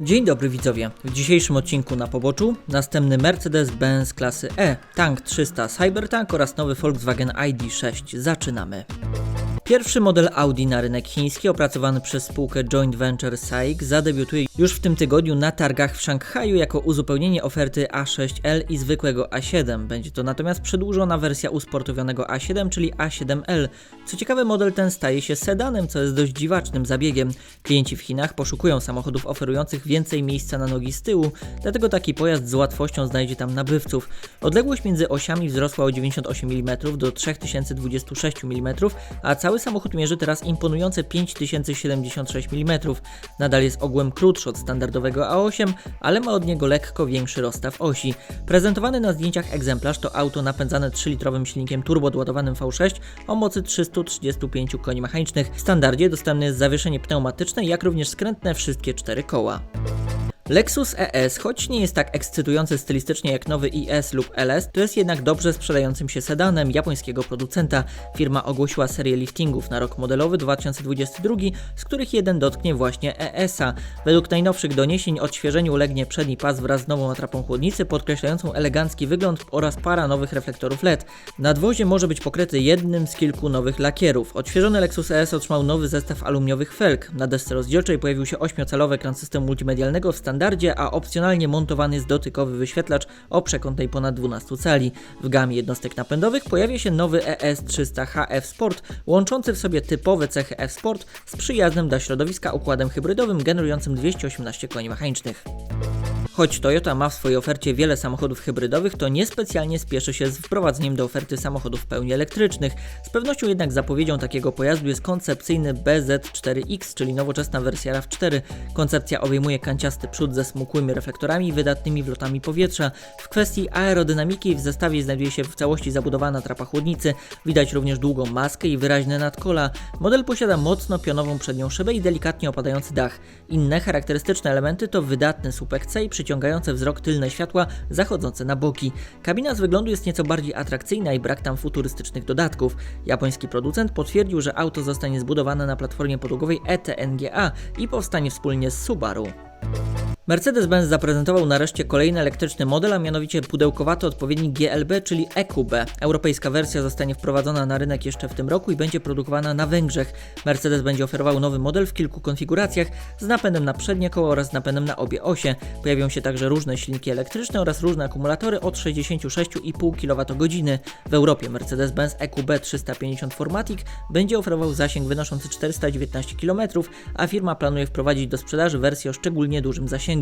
Dzień dobry widzowie. W dzisiejszym odcinku na poboczu następny Mercedes-Benz klasy E, Tank 300 Cybertank oraz nowy Volkswagen ID6. Zaczynamy. Pierwszy model Audi na rynek chiński, opracowany przez spółkę Joint Venture SAIC, zadebiutuje już w tym tygodniu na targach w Szanghaju jako uzupełnienie oferty A6L i zwykłego A7. Będzie to natomiast przedłużona wersja usportowionego A7, czyli A7L. Co ciekawe, model ten staje się sedanem, co jest dość dziwacznym zabiegiem. Klienci w Chinach poszukują samochodów oferujących więcej miejsca na nogi z tyłu, dlatego taki pojazd z łatwością znajdzie tam nabywców. Odległość między osiami wzrosła o 98 mm do 3026 mm, a cały samochód mierzy teraz imponujące 5076 mm. Nadal jest ogółem krótszy od standardowego A8, ale ma od niego lekko większy rozstaw osi. Prezentowany na zdjęciach egzemplarz to auto napędzane 3-litrowym silnikiem turbo doładowanym V6 o mocy 335 koni mechanicznych. W standardzie dostępne jest zawieszenie pneumatyczne, jak również skrętne wszystkie cztery koła. Lexus ES, choć nie jest tak ekscytujący stylistycznie jak nowy IS lub LS, to jest jednak dobrze sprzedającym się sedanem japońskiego producenta. Firma ogłosiła serię liftingów na rok modelowy 2022, z których jeden dotknie właśnie ES-a. Według najnowszych doniesień odświeżeniu ulegnie przedni pas wraz z nową atrapą chłodnicy podkreślającą elegancki wygląd oraz para nowych reflektorów LED. Nadwozie może być pokryty jednym z kilku nowych lakierów. Odświeżony Lexus ES otrzymał nowy zestaw aluminiowych felg. Na desce rozdzielczej pojawił się 8-calowy ekran systemu multimedialnego w standardzie, a opcjonalnie montowany jest dotykowy wyświetlacz o przekątnej ponad 12 cali. W gamie jednostek napędowych pojawia się nowy E ES300 HF Sport, łączący w sobie typowe cechy F-Sport z przyjaznym dla środowiska układem hybrydowym generującym 218 koni mechanicznych. Choć Toyota ma w swojej ofercie wiele samochodów hybrydowych, to niespecjalnie spieszy się z wprowadzeniem do oferty samochodów w pełni elektrycznych. Z pewnością jednak zapowiedzią takiego pojazdu jest koncepcyjny BZ4X, czyli nowoczesna wersja RAV4. Koncepcja obejmuje kanciasty przód ze smukłymi reflektorami i wydatnymi wlotami powietrza. W kwestii aerodynamiki w zestawie znajduje się w całości zabudowana trapa chłodnicy, widać również długą maskę i wyraźne nadkola. Model posiada mocno pionową przednią szybę i delikatnie opadający dach. Inne charakterystyczne elementy to wydatny słupek C i przyciągające wzrok tylne światła zachodzące na boki. Kabina z wyglądu jest nieco bardziej atrakcyjna i brak tam futurystycznych dodatków. Japoński producent potwierdził, że auto zostanie zbudowane na platformie podłogowej ETNGA i powstanie wspólnie z Subaru. Mercedes-Benz zaprezentował nareszcie kolejny elektryczny model, a mianowicie pudełkowaty odpowiednik GLB, czyli EQB. Europejska wersja zostanie wprowadzona na rynek jeszcze w tym roku i będzie produkowana na Węgrzech. Mercedes będzie oferował nowy model w kilku konfiguracjach z napędem na przednie koło oraz napędem na obie osie. Pojawią się także różne silniki elektryczne oraz różne akumulatory od 66,5 kWh. W Europie Mercedes-Benz EQB 350 Formatic będzie oferował zasięg wynoszący 419 km, a firma planuje wprowadzić do sprzedaży wersję o szczególnie dużym zasięgu.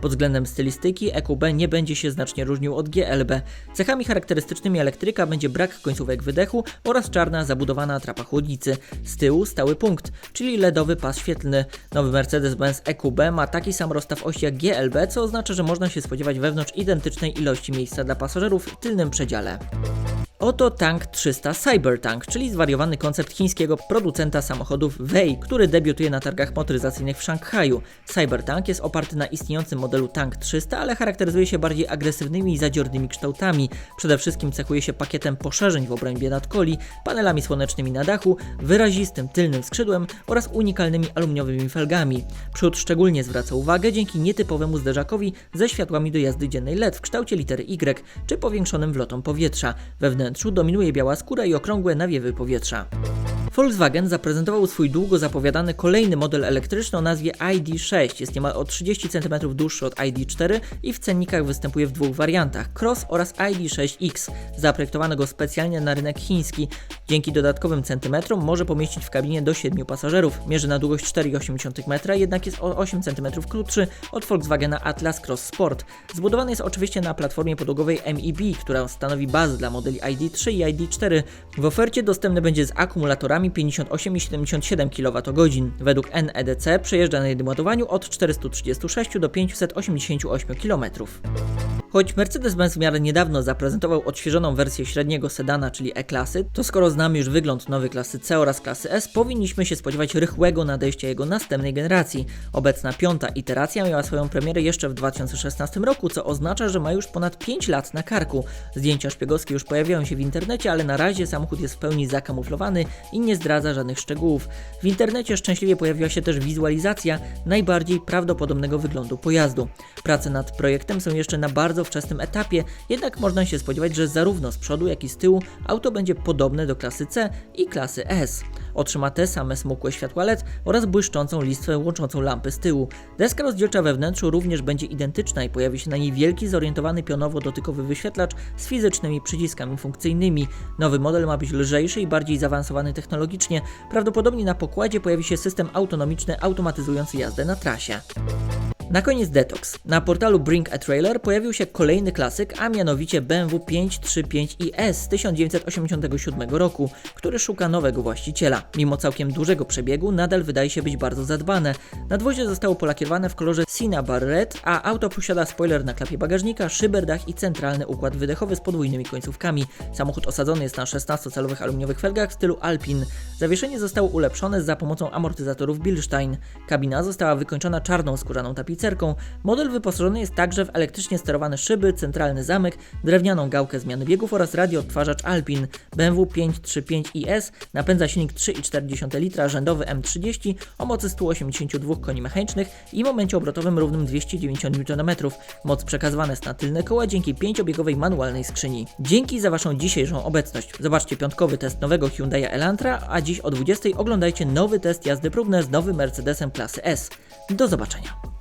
Pod względem stylistyki EQB nie będzie się znacznie różnił od GLB. Cechami charakterystycznymi elektryka będzie brak końcówek wydechu oraz czarna zabudowana atrapa chłodnicy. Z tyłu stały punkt, czyli LEDowy pas świetlny. Nowy Mercedes-Benz EQB ma taki sam rozstaw osi jak GLB, co oznacza, że można się spodziewać wewnątrz identycznej ilości miejsca dla pasażerów w tylnym przedziale. Oto Tank 300 Cybertank, czyli zwariowany koncept chińskiego producenta samochodów Wei, który debiutuje na targach motoryzacyjnych w Szanghaju. Cybertank jest oparty na istniejącym modelu Tank 300, ale charakteryzuje się bardziej agresywnymi i zadziornymi kształtami. Przede wszystkim cechuje się pakietem poszerzeń w obrębie nadkoli, panelami słonecznymi na dachu, wyrazistym tylnym skrzydłem oraz unikalnymi aluminiowymi felgami. Przód szczególnie zwraca uwagę dzięki nietypowemu zderzakowi ze światłami do jazdy dziennej LED w kształcie litery Y, czy powiększonym wlotom powietrza. We wnętrzu dominuje biała skóra i okrągłe nawiewy powietrza. Volkswagen zaprezentował swój długo zapowiadany kolejny model elektryczny o nazwie ID6. Jest niemal o 30 cm dłuższy od ID4 i w cennikach występuje w dwóch wariantach: Cross oraz ID6X. Zaprojektowano go specjalnie na rynek chiński. Dzięki dodatkowym centymetrom może pomieścić w kabinie do 7 pasażerów. Mierzy na długość 4,8 m, jednak jest o 8 cm krótszy od Volkswagena Atlas Cross Sport. Zbudowany jest oczywiście na platformie podłogowej MEB, która stanowi bazę dla modeli ID3 i ID4. W ofercie dostępny będzie z akumulatorami 58 i 77 kWh. Według NEDC przejeżdża na jednym ładowaniu od 436 do 588 km. Choć Mercedes-Benz w miarę niedawno zaprezentował odświeżoną wersję średniego sedana, czyli E-klasy, to skoro znamy już wygląd nowej klasy C oraz klasy S, powinniśmy się spodziewać rychłego nadejścia jego następnej generacji. Obecna piąta iteracja miała swoją premierę jeszcze w 2016 roku, co oznacza, że ma już ponad 5 lat na karku. Zdjęcia szpiegowskie już pojawiają się w internecie, ale na razie samochód jest w pełni zakamuflowany i nie zdradza żadnych szczegółów. W internecie szczęśliwie pojawiła się też wizualizacja najbardziej prawdopodobnego wyglądu pojazdu. Prace nad projektem są jeszcze na bardzo wczesnym etapie, jednak można się spodziewać, że zarówno z przodu, jak i z tyłu auto będzie podobne do klasy C i klasy S. Otrzyma te same smukłe światła LED oraz błyszczącą listwę łączącą lampy z tyłu. Deska rozdzielcza we wnętrzu również będzie identyczna i pojawi się na niej wielki zorientowany pionowo-dotykowy wyświetlacz z fizycznymi przyciskami funkcyjnymi. Nowy model ma być lżejszy i bardziej zaawansowany technologicznie. Prawdopodobnie na pokładzie pojawi się system autonomiczny automatyzujący jazdę na trasie. Na koniec Detox. Na portalu Bring a Trailer pojawił się kolejny klasyk, a mianowicie BMW 535iS z 1987 roku, który szuka nowego właściciela. Mimo całkiem dużego przebiegu, nadal wydaje się być bardzo zadbane. Nadwozie zostało polakierowane w kolorze Cinnabar Red, a auto posiada spoiler na klapie bagażnika, szyberdach i centralny układ wydechowy z podwójnymi końcówkami. Samochód osadzony jest na 16-calowych aluminiowych felgach w stylu Alpin. Zawieszenie zostało ulepszone za pomocą amortyzatorów Bilstein. Kabina została wykończona czarną skórzaną tapicerką. Model wyposażony jest także w elektrycznie sterowane szyby, centralny zamek, drewnianą gałkę zmiany biegów oraz radioodtwarzacz Alpin. BMW 535iS napędza silnik 3,4 litra rzędowy M30 o mocy 182 koni mechanicznych i momencie obrotowym równym 290 Nm. Moc przekazywana jest na tylne koła dzięki pięciobiegowej manualnej skrzyni. Dzięki za Waszą dzisiejszą obecność. Zobaczcie piątkowy test nowego Hyundai Elantra, a dziś o 20 oglądajcie nowy test jazdy próbne z nowym Mercedesem klasy S. Do zobaczenia.